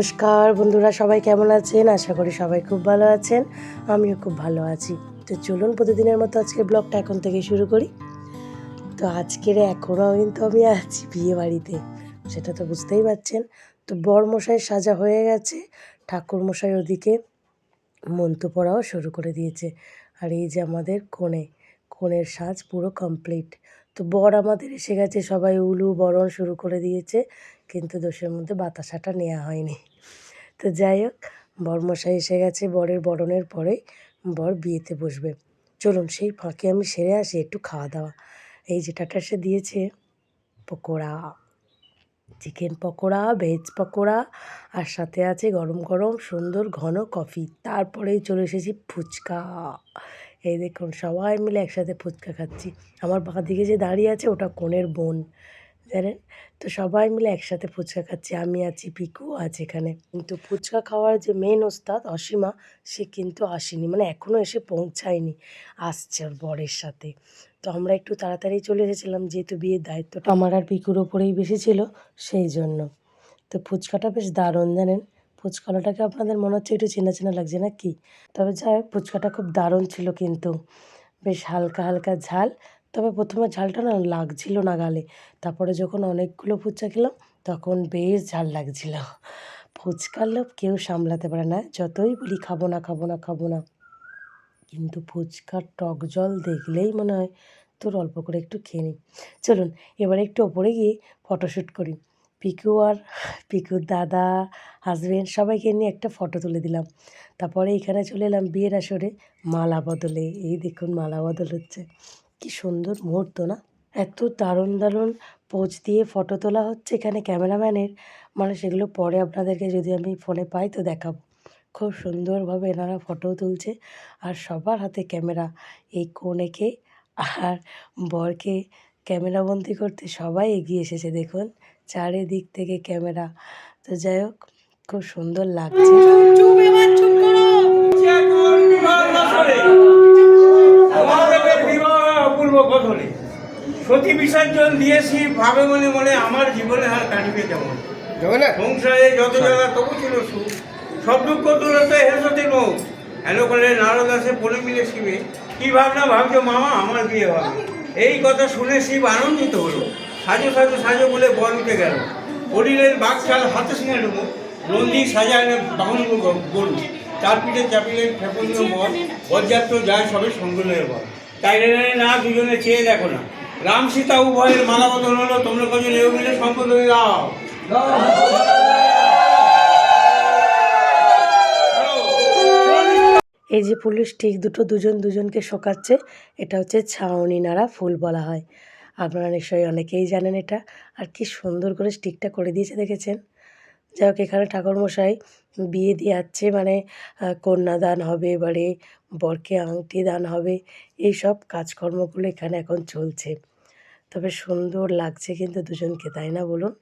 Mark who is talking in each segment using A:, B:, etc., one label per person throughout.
A: নমস্কার, বন্ধুরা সবাই কেমন আছেন? আশা করি সবাই খুব ভালো আছেন, আমিও খুব ভালো আছি। তো চলুন প্রতিদিনের মতো আজকের ব্লগটা এখন থেকে শুরু করি। তো আজকের এখনও কিন্তু আমি আছি বিয়ে বাড়িতে, সেটা তো বুঝতেই পারছেন। তো বরমশাই সাজা হয়ে গেছে ঠাকুর মশাই ওদিকে মন্ত্র পড়াও শুরু করে দিয়েছে। আর এই যে আমাদের কোণে কোণের সাজ পুরো কমপ্লিট তো বর আমাদের এসে গেছে, সবাই উলু বরণ শুরু করে দিয়েছে, কিন্তু দোষের মধ্যে বাতাসাটা নেওয়া হয়নি। তো যাই হোক, বরমশাই এসে গেছে বরের বরণের পরে বর বিয়েতে বসবে। চলুন, সেই ফাঁকে আমি সেরে আসি, একটু খাওয়া দাওয়া। এই যে টাটাসে দিয়েছে পকোড়া, চিকেন পকোড়া, ভেজ পকোড়া, আর সাথে আছে গরম গরম সুন্দর ঘন কফি। তারপরেই চলে এসেছি ফুচকা। এই দেখুন, সবাই মিলে একসাথে ফুচকা খাচ্ছি। আমার বাঁ দিকে যে দাঁড়িয়ে আছে, ওটা কোণের বোন। জানেন? তো সবাই মিলে একসাথে ফুচকা খাচ্ছি। আমি আছি, পিকু আছে এখানে। কিন্তু ফুচকা খাওয়ার যে মেন ওস্তাদ অসীমা, সে কিন্তু আসেনি। মানে এখনও এসে পৌঁছায়নি। আসছে ওর বরের সাথে। তো আমরা একটু তাড়াতাড়ি চলে এসেছিলাম, যেহেতু বিয়ের দায়িত্বটা আমার আর পিকুর ওপরেই বেশি ছিল, সেই জন্য। তো ফুচকাটা বেশ দারুণ, জানেন? ফুচকালাটাকে আপনাদের মনে হচ্ছে একটু চেনা চেনা লাগছে না কি তবে যাই হোক, ফুচকাটা খুব দারুণ ছিল কিন্তু। বেশ হালকা হালকা ঝাল। তবে প্রথমে ঝালটা না লাগছিল না গালে তারপরে যখন অনেকগুলো ফুচকা খেলাম, তখন বেশ ঝাল লাগছিল। ফুচকার লোভ কেউ সামলাতে পারে না। যতই বলি খাব না খাব না খাব না। কিন্তু ফুচকার টক জল দেখলেই মনে হয় তোর অল্প করে একটু খেয়ে নিই চলুন, এবারে একটু ওপরে গিয়ে ফটোশ্যুট করি। পিকু আর পিকুর দাদা হাজবেন্ড সবাইকে নিয়ে একটা ফটো তুলে দিলাম। তারপরে এখানে চলে এলাম বিয়ের আসরে মালা বদলে। এই দেখুন মালা বদল হচ্ছে। কি সুন্দর মুহূর্ত না? এত দারুণ দারুণ পোজ দিয়ে ফটো তোলা হচ্ছে এখানে ক্যামেরাম্যানের। মানে সেগুলো পরে আপনাদেরকে যদি আমি ফোনে পাই তো দেখাবো। খুব সুন্দরভাবে এনারা ফটো তুলছে। আর সবার হাতে ক্যামেরা এই কনেকে আর বরকে ক্যামেরাবন্দি করতে সবাই এগিয়ে এসেছে দেখুন। চারিদিক থেকে ক্যামেরা। তো যাই হোক খুব সুন্দর লাগছে।
B: সতী বিসর্জন দিয়েছি ভাবে মনে মনে আমার জীবনে আর কাটিবে কেমন? সংসারে যত জায়গা তবু ছিল সুখ। সব দুঃখ দূরতে হেসতে মুখ হেন করে নারদ আসে পড়ে মিলে শিবে কি ভাবনা ভাবছ মামা? আমার বিয়ে হবে। এই কথা শুনে শিব আনন্দিত হলো। সাজো সাজো সাজো বলে উঠে গেল। হরিলের বাঘশাল হাতে শুনে ডুবো নন্দী সাজায় বাহন গরু। তার পিঠে চাপিলেন ফেপনীয় মদ। বরযাত্র যায় সবে সঙ্গলের বর। তাই না, দুজনে চেয়ে দেখো না। রাম সীতা উভয়ের মালা বদল হলো। তোমরা কজন এও মিলে সম্পদ দাও
A: এই যে ফুলের স্টিক দুটো দুজন দুজনকে শোকাচ্ছে, এটা হচ্ছে ছাউনি নাড়া ফুল বলা হয়। আপনারা নিশ্চয়ই অনেকেই জানেন এটা। আর কি সুন্দর করে স্টিকটা করে দিয়েছে, দেখেছেন? যাই হোক, এখানে ঠাকুরমশাই বিয়ে দিয়ে যাচ্ছে মানে কন্যাদান হবে, এবারে বরকে আংটি দান হবে, এই সব কাজকর্মগুলো এখানে এখন চলছে। তবে সুন্দর লাগছে কিন্তু দুজনকে, তাই না বলুন?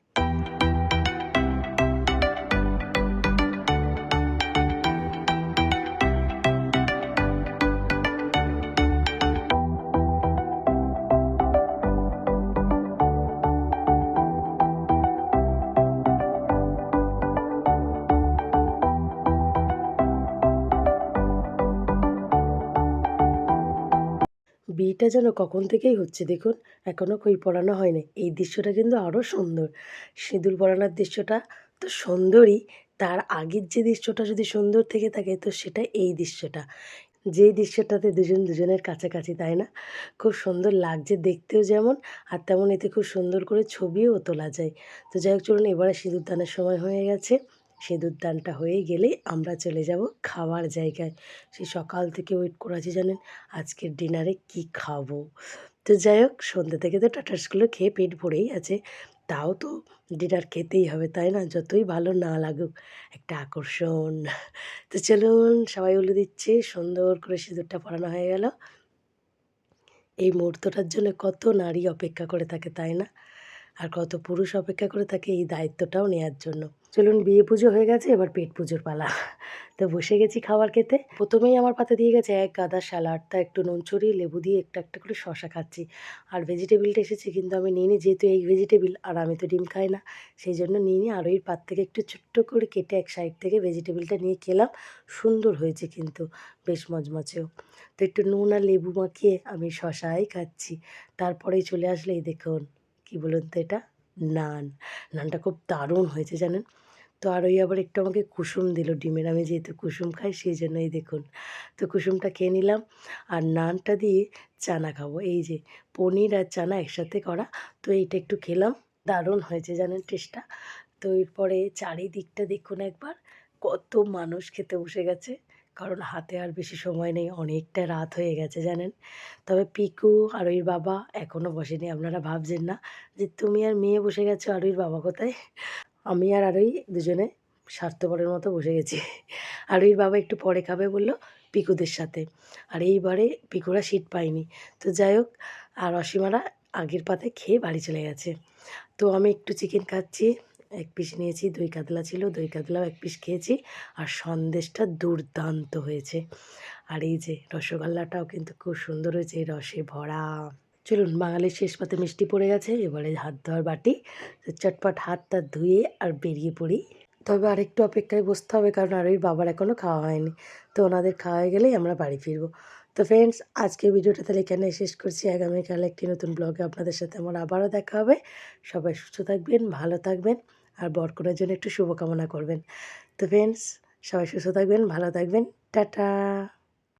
A: বিয়েটা যেন কখন থেকেই হচ্ছে দেখুন এখনও কই পড়ানো হয়নি। এই দৃশ্যটা কিন্তু আরও সুন্দর। সিঁদুর পরানোর দৃশ্যটা তো সুন্দরই, তার আগের যে দৃশ্যটা যদি সুন্দর থেকে থাকে তো সেটা এই দৃশ্যটা। যেই দৃশ্যটাতে দুজন দুজনের কাছাকাছি, তাই না? খুব সুন্দর লাগছে দেখতেও যেমন, আর তেমন এতে খুব সুন্দর করে ছবিও তোলা যায়। তো যাই হোক, চলুন এবারে সিঁদুর দানের সময় হয়ে গেছে। সিঁদুর দানটা হয়ে গেলেই আমরা চলে যাব খাওয়ার জায়গায়। সেই সকাল থেকে ওয়েট করে আছি জানেন আজকের ডিনারে কি খাব? তো যাই হোক, সন্ধ্যে থেকে তো টাটাসগুলো খেয়ে পেট ভরেই আছে। তাও তো ডিনার খেতেই হবে, তাই না? যতই ভালো না লাগুক, একটা আকর্ষণ। তো চলুন, সবাই উলে দিচ্ছে, সুন্দর করে সিঁদুরটা পরানো হয়ে গেল। এই মুহূর্তটার জন্য কত নারী অপেক্ষা করে থাকে, তাই না? আর কত পুরুষ অপেক্ষা করে থাকে এই দায়িত্বটাও নেওয়ার জন্য। চলুন, বিয়ে পুজো হয়ে গেছে, এবার পেট পুজোর পালা। তো বসে গেছি খাবার খেতে। প্রথমেই আমার পাতে দিয়ে গেছে এক গাদা স্যালাড, তা একটু নুন ছড়িয়ে লেবু দিয়ে একটা একটা করে শশা খাচ্ছি। আর ভেজিটেবিলটা এসেছে, কিন্তু আমি নিইনি, যেহেতু এই ভেজিটেবিল আর আমি তো ডিম খাই না, সেই জন্য নিয়ে নিই আর ওই পাত থেকে একটু ছোট্ট করে কেটে এক সাইড থেকে ভেজিটেবিলটা নিয়ে খেলাম। সুন্দর হয়েছে কিন্তু, বেশ মজমচেও তো একটু নুন আর লেবু মাখিয়ে আমি শশাই খাচ্ছি। তারপরেই চলে আসলে এই দেখুন। কী বলুন তো এটা? নান। নানটা খুব দারুণ হয়েছে জানেন? তো আর ওই আবার একটু আমাকে কুসুম দিল ডিমের। আমি যেহেতু কুসুম খাই, সেই জন্যই দেখুন। তো কুসুমটা খেয়ে নিলাম। আর নানটা দিয়ে চানা খাব। এই যে পনির আর চানা একসাথে করা। তো এইটা একটু খেলাম। দারুণ হয়েছে জানেন টেস্টটা। তো এরপরে চারিদিকটা দেখুন একবার। কত মানুষ খেতে বসে গেছে। কারণ হাতে আর বেশি সময় নেই, অনেকটা রাত হয়ে গেছে জানেন। তবে পিকু আর ওই বাবা এখনও বসেনি, আপনারা ভাবছেন না যে তুমি আর মেয়ে বসে গেছো আর ওই বাবা কোথায়? আমি আর আরই দুজনে স্বার্থপরের মতো বসে গেছি। আর ওই বাবা একটু পরে খাবে বলল পিকুদের সাথে। আর এইবারে পিকুরা সিট পায়নি। তো যাই হোক, আর অসীমারা আগের পাতে খেয়ে বাড়ি চলে গেছে। তো আমি একটু চিকেন খাচ্ছি। এক পিস নিয়েছি, দই কাতলা ছিল, দই কাতলাও এক পিস খেয়েছি আর সন্দেশটা দুর্দান্ত হয়েছে। আর এই যে রসগোল্লাটাও কিন্তু খুব সুন্দর হয়েছে রসে ভরা। চলুন, বাঙালির শেষ পাতে মিষ্টি পড়ে গেছে, এবারে হাত ধোয়ার বাটি। চটপট হাতটা ধুয়ে আর বেরিয়ে পড়ি। তবে আরেকটু অপেক্ষায় বসতে হবে, কারণ আর ওই বাবার এখনও খাওয়া হয়নি। তো ওনাদের খাওয়া হয়ে গেলেই আমরা বাড়ি ফিরবো। তো ফ্রেন্ডস আজকে ভিডিওটা তাহলে এখানে শেষ করছি। আগামীকাল একটি নতুন ব্লগে আপনাদের সাথে আমার আবারও দেখা হবে। সবাই সুস্থ থাকবেন, ভালো থাকবেন। আর বরকনের জন্য একটু শুভকামনা করবেন। তো ফ্রেন্ডস সবাই সুস্থ থাকবেন ভালো থাকবেন। টাটা!